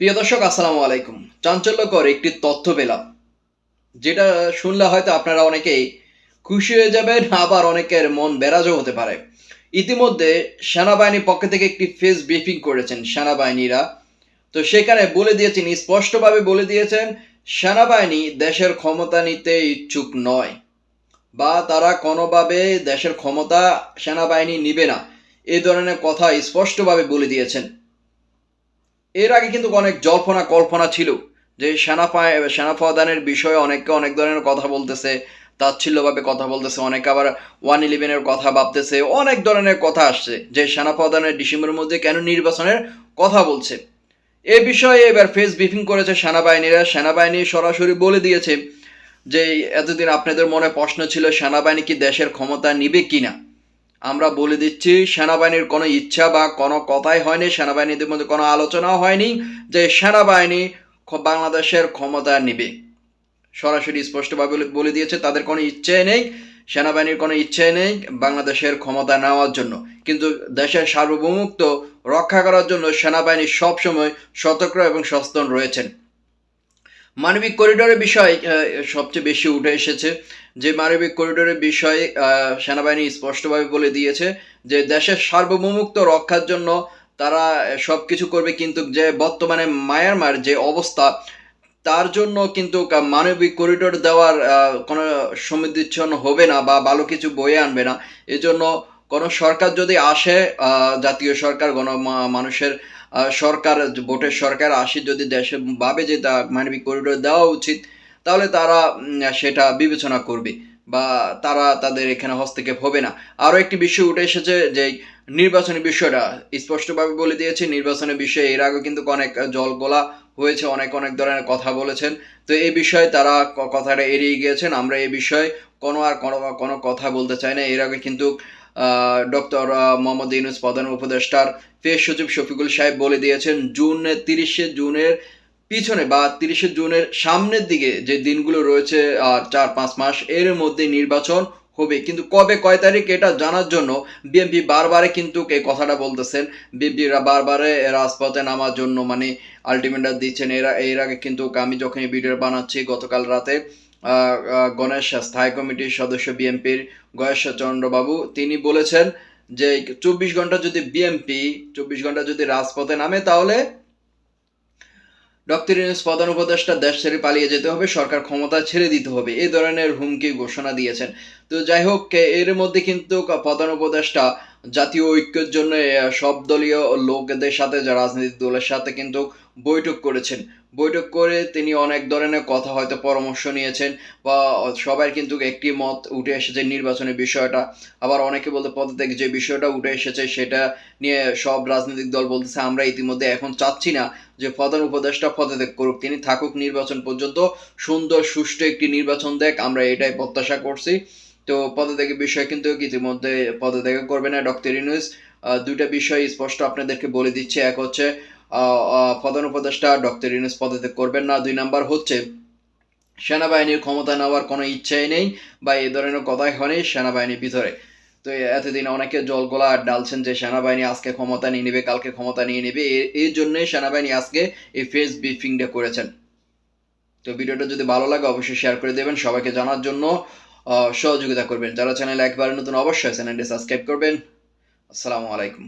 প্রিয় দর্শক, আসসালামু আলাইকুম। চাঞ্চল্যকর একটি তথ্য পেলাম, যেটা শুনলে হয়তো আপনারা অনেকেই খুশি হয়ে যাবেন, আবার অনেকের মন বেরাজও হতে পারে। ইতিমধ্যে সেনাবাহিনীর পক্ষ থেকে একটি ফেস ব্রিফিং করেছেন সেনাবাহিনীরা। তো সেখানে বলে দিয়েছেন, স্পষ্টভাবে বলে দিয়েছেন, সেনাবাহিনী দেশের ক্ষমতা নিতে ইচ্ছুক নয়, বা তারা কোনোভাবে দেশের ক্ষমতা সেনাবাহিনী নিবে না। এই ধরনের কথা স্পষ্টভাবে বলে দিয়েছেন। এর আগে কিন্তু অনেক জল্পনা কল্পনা ছিল যে সেনা পা- সেনা প্রদানের বিষয়ে অনেকে অনেক ধরনের কথা বলতেছে, তাচ্ছিল্যভাবে কথা বলতেছে, অনেকে আবার ওয়ান ইলেভেনের কথা ভাবতেছে, অনেক ধরনের কথা আসছে যে সেনা প্রদানের ডিসেম্বরের মধ্যে কেন নির্বাচনের কথা বলছে। এ বিষয়ে এবার ফেস ব্রিফিং করেছে সেনাবাহিনীরা, সেনাবাহিনী সরাসরি বলে দিয়েছে যে, এতদিন আপনাদের মনে প্রশ্ন ছিল সেনাবাহিনী কি দেশের ক্ষমতা নিবে কিনা? আমরা বলে দিচ্ছি, সেনাবাহিনীর কোনো ইচ্ছা বা কোনো কথাই হয়নি, সেনাবাহিনীদের মধ্যে কোনো আলোচনাও হয়নি যে সেনাবাহিনী বাংলাদেশের ক্ষমতা নিবে। সরাসরি স্পষ্টভাবে বলে- দিয়েছে, তাদের কোনো ইচ্ছাই নেই, সেনাবাহিনীর কোনো ইচ্ছাই নেই বাংলাদেশের ক্ষমতা নেওয়ার জন্য। কিন্তু দেশের সার্বভৌমত্ব রক্ষা করার জন্য সেনাবাহিনী সবসময় সতর্ক এবং সচেতন রয়েছেন। মানবিক করিডোরের বিষয় সবচেয়ে বেশি উঠে এসেছে। যে মানবিক করিডোরের বিষয়ে সেনাবাহিনী স্পষ্টভাবে বলে দিয়েছে যে দেশের সার্বভৌমত্ব রক্ষার জন্য তারা সব কিছু করবে, কিন্তু যে বর্তমানে মায়ানমার যে অবস্থা, তার জন্য কিন্তু মানবিক করিডোর দেওয়ার কোনো সমৃদ্ধিচ্ছন হবে না বা ভালো কিছু বয়ে আনবে না। এজন্য কোনো সরকার যদি আসে জাতীয় সরকার গণ মানুষের সরকার, ভোটের সরকার আসে যদি দেশে ভাবে যে তা মানবিক করিডোর দেওয়া উচিত, তাহলে তারা সেটা বিবেচনা করবে বা তারা তাদের এখানে হস্তক্ষেপ হবে না। আরও একটি বিষয় উঠে এসেছে যে নির্বাচনী বিষয়টা স্পষ্টভাবে বলে দিয়েছে। নির্বাচনের বিষয়ে এর আগে কিন্তু অনেক জল গোলা হয়েছে, অনেক অনেক ধরনের কথা বলেছেন। তো এই বিষয়ে তারা কথাটা এড়িয়ে গিয়েছেন। আমরা এই বিষয়ে কোনো আর কোনো কথা বলতে চাই না। এর আগে কিন্তু ডক্টর মোহাম্মদ ইউনুস প্রধান উপদেষ্টার ফেস সচিব শফিকুল সাহেব বলে দিয়েছেন, জুন তিরিশে জুনের পিছনে বা তিরিশে জুনের সামনের দিকে যে দিনগুলো রয়েছে, আর চার পাঁচ মাস, এর মধ্যে নির্বাচন হবে। কিন্তু কবে কয় তারিখ এটা জানার জন্য বিএনপি বারবারে কিন্তু এই কথাটা বলতেছেন। বিএনপিরা বারবারে রাজপথে নামার জন্য মানে আলটিমেটাম দিচ্ছেন। এরা, এর আগে কিন্তু আমি যখন এই ভিডিও বানাচ্ছি গতকাল রাতে গণেশ স্থায়ী কমিটির সদস্য বিএনপির গয়েশ চন্দ্রবাবু। তিনি বলেছেন যে, চব্বিশ ঘণ্টা যদি বিএনপি, চব্বিশ ঘণ্টা যদি রাজপথে নামে, তাহলে ডক্টর প্রধান উপদেষ্টা দেশ ছেড়ে পালিয়ে যেতে হবে, সরকার ক্ষমতা ছেড়ে দিতে হবে। এই ধরনের হুমকি ঘোষণা দিয়েছেন। তো যাই হোক, এর মধ্যে কিন্তু প্রধান উপদেষ্টা জাতীয় ঐক্যের জন্য সব দলীয় লোকদের সাথে, যা রাজনৈতিক দলের সাথে কিন্তু বৈঠক করেছেন। বৈঠক করে তিনি অনেক ধরনের কথা হয়তো পরামর্শ নিয়েছেন বা সবার কিন্তু একটি মত উঠে এসেছে নির্বাচনের বিষয়টা। আবার অনেকে বলতে পদত্যাগ যে বিষয়টা উঠে এসেছে সেটা নিয়ে সব রাজনৈতিক দল বলতেছে, আমরা ইতিমধ্যে এখন চাচ্ছি না যে প্রধান উপদেষ্টা পদত্যাগ করুক। তিনি থাকুক নির্বাচন পর্যন্ত, সুন্দর সুষ্ঠু একটি নির্বাচন দেখ, আমরা এটাই প্রত্যাশা করছি। তো পদত্যাগের বিষয়ে কিন্তু ইতিমধ্যে পদত্যাগ করবে না ডক্টর ইউনুস। দুইটা বিষয় স্পষ্ট আপনাদেরকে বলে দিচ্ছে। এক হচ্ছে প্রধান উপদেষ্টা ডক্টর ইউনুস পদত্যাগ করবেন না। দুই নাম্বার হচ্ছে, সেনাবাহিনীর ক্ষমতা নেওয়ার কোনো ইচ্ছাই নেই বা এই ধরনের কথাই হয়নি সেনাবাহিনীর ভিতরে। তো এতদিন অনেকে জলগোলা ডালছেন যে সেনাবাহিনী আজকে ক্ষমতা নিয়ে নেবে, কালকে ক্ষমতা নিয়ে নেবে। এই জন্যই সেনাবাহিনী আজকে এই ফেস ব্রিফিংটা করেছেন। তো ভিডিওটা যদি ভালো লাগে অবশ্যই শেয়ার করে দেবেন সবাইকে জানার জন্য। সহযোগিতা করবেন। যারা চ্যানেলে একবার নতুন অবশ্যই চ্যানেলটি সাবস্ক্রাইব করবেন। আসসালামু আলাইকুম।